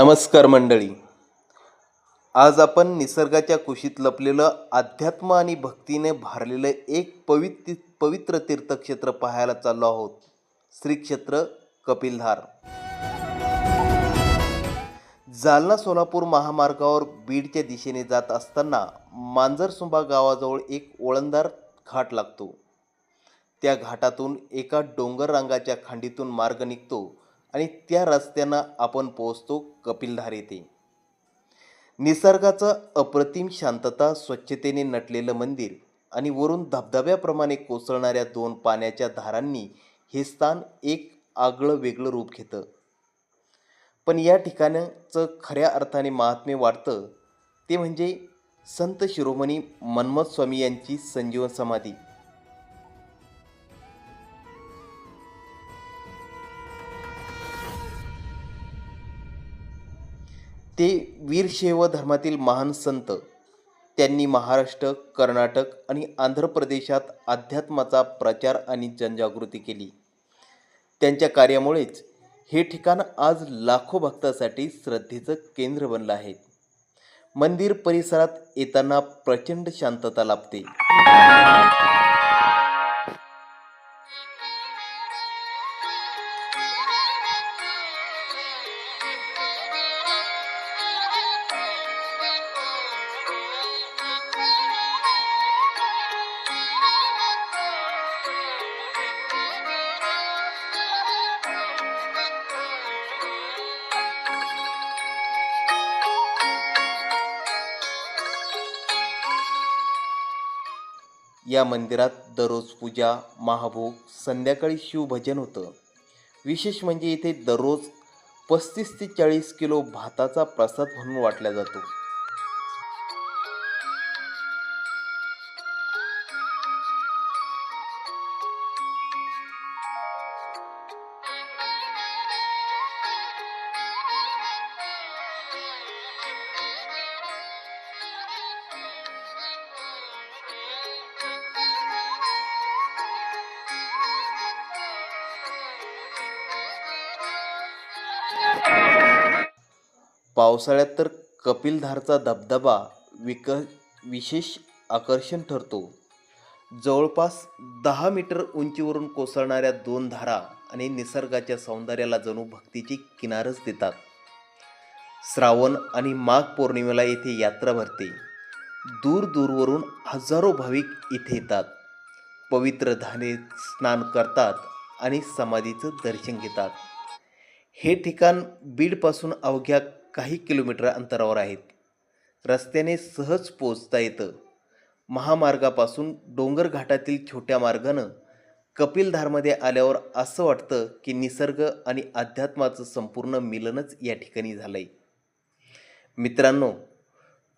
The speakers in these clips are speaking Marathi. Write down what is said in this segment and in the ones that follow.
नमस्कार मंडळी. आज आपण निसर्गाच्या कुशीत लपलेलं अध्यात्म आणि भक्तीने भारलेलं एक पवित्र पवित्र तीर्थक्षेत्र पाहायला चाललो आहोत. श्रीक्षेत्र कपिलधार. जालना सोलापूर महामार्गावर बीडच्या दिशेने जात असताना मांजरसुंबा गावाजवळ एक ओळंदार घाट लागतो. त्या घाटातून एका डोंगर रांगाच्या खांडीतून मार्ग निघतो. आणि त्या रस्त्यानं आपण पोहोचतो कपिलधार येथे निसर्गाचं अप्रतिम शांतता स्वच्छतेने नटलेलं मंदिर आणि वरून धबधब्याप्रमाणे कोसळणाऱ्या दोन पाण्याच्या धारांनी हे स्थान एक आगळं वेगळं रूप घेतं. पण या ठिकाणाचं खऱ्या अर्थाने महात्म्य वाटतं ते म्हणजे संत शिरोमणी मन्मथ स्वामी यांची संजीवन समाधी. ते वीरशैव धर्मातील महान संत. त्यांनी महाराष्ट्र कर्नाटक आणि आंध्र प्रदेशात अध्यात्माचा प्रचार आणि जनजागृती केली. त्यांच्या कार्यामुळेच हे ठिकाण आज लाखो भक्तासाठी श्रद्धेचं केंद्र बनलं आहे. मंदिर परिसरात येताना प्रचंड शांतता लाभते. या मंदिरात दररोज पूजा महाभोग संध्याकाळी शिवभजन होतं. विशेष म्हणजे इथे दररोज पस्तीस ते चाळीस किलो भाताचा प्रसाद म्हणून वाटला जातो. पावसाळ्यात तर कपिलधारचा धबधबा विक विशेष आकर्षण ठरतो. जवळपास दहा मीटर उंचीवरून कोसळणाऱ्या दोन धारा आणि निसर्गाच्या सौंदर्याला जणू भक्तीची किनारच देतात. श्रावण आणि माघ पौर्णिमेला येथे यात्रा भरते. दूर दूरवरून हजारो भाविक इथे येतात. पवित्र धाने स्नान करतात आणि समाधीचं दर्शन घेतात. हे ठिकाण बीडपासून अवघ्या काही किलोमीटर अंतरावर आहेत. रस्त्याने सहज पोचता येतं. महामार्गापासून डोंगर घाटातील छोट्या मार्गानं कपिलधारमध्ये आल्यावर असं वाटतं की निसर्ग आणि अध्यात्माचं संपूर्ण मिलनच या ठिकाणी झालं आहे मित्रांनो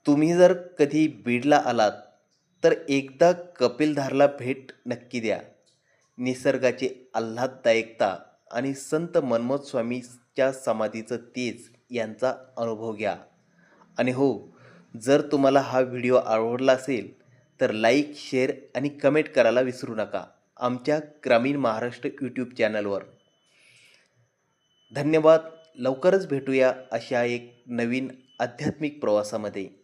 तुम्ही जर कधी बीडला आलात तर एकदा कपिलधारला भेट नक्की द्या. निसर्गाची आल्हाददायकता आणि संत मनमोहन स्वामीच्या समाधीचं तेज यांचा अनुभव घ्या. आणि हो जर तुम्हाला हा व्हिडिओ आवडला असेल तर लाईक शेअर आणि कमेंट करायला विसरू नका आमच्या ग्रामीण महाराष्ट्र यूट्यूब चॅनलवर. धन्यवाद. लवकरच भेटूया अशा एक नवीन आध्यात्मिक प्रवासामध्ये.